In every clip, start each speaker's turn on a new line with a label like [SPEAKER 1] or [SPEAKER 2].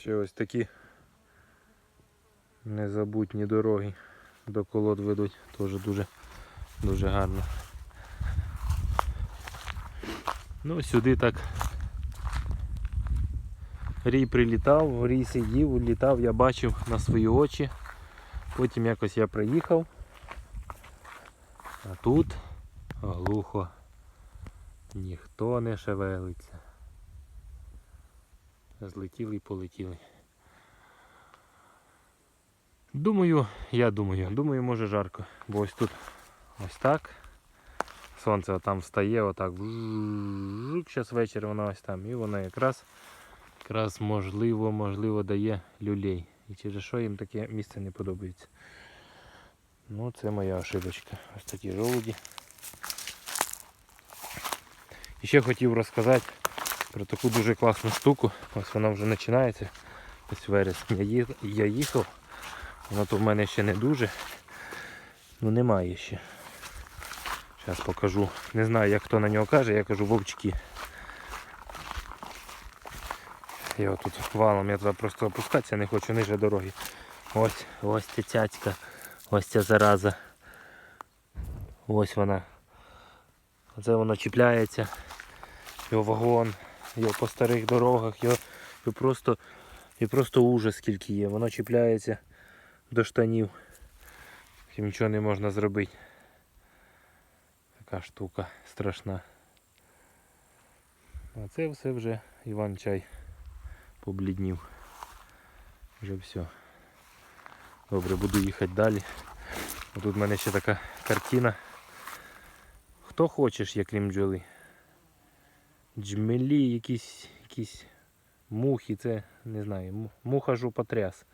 [SPEAKER 1] Ще ось такі незабутні дороги до колод ведуть. Теж дуже, дуже гарно. Ну, сюди так. Рій прилітав, рій сидів, літав, я бачив на свої очі. Потім якось я приїхав. А тут глухо. Ніхто не шевелиться. Злетіли і полетіли. Думаю, я думаю, думаю, може жарко. Бо ось тут ось так. Сонце там встає, отак. Зараз вечір воно ось там. І воно якраз, якраз можливо, можливо дає люлей. І через що їм таке місце не подобається. Ну, це моя ошибочка. Ось такі жолуді. І ще хотів розказати про таку дуже класну штуку. Ось вона вже починається. Ось вересень. Я, їхав. Воно то в мене ще не дуже. Ну немає ще. Зараз покажу. Не знаю як хто на нього каже, я кажу вовчки. Я тут валом, я туди просто опускатися не хочу ниже дороги. Ось, ось ця цяцька, ось ця зараза. Ось вона. Оце воно чіпляється. Його вагон, його по старих дорогах, його, його просто, його просто ужас скільки є. Воно чіпляється до штанів. І нічого не можна зробити. Така штука страшна. А це все вже Іван чай побліднів. Вже все. Добре, буду їхати далі. Тут в мене ще така картина. Хто хочеш, як крім бджоли. Джмелі, якісь, якісь мухи, це не знаю, му- муха жопотряс.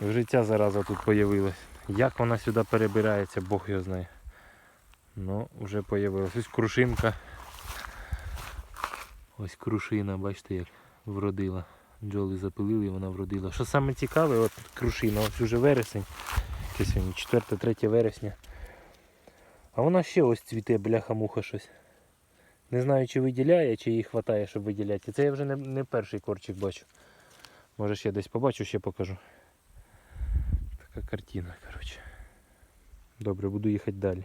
[SPEAKER 1] Вже ця зараза тут появилась. Як вона сюди перебирається, Бог його знає. Ну, вже появилась. Ось крушинка. Ось крушина, бачите, як вродила. Бджоли запилили вона вродила. Що саме цікаве, от крушина, ось уже вересень. Яке сьогодні 4-3 вересня. А вона ще ось цвіте, бляха-муха щось. Не знаю, чи виділяє, чи їй вистачає, щоб виділяти. Це я вже не, не перший корчик бачу. Може ще десь побачу, ще покажу. Така картина, коротше. Добре, буду їхати далі.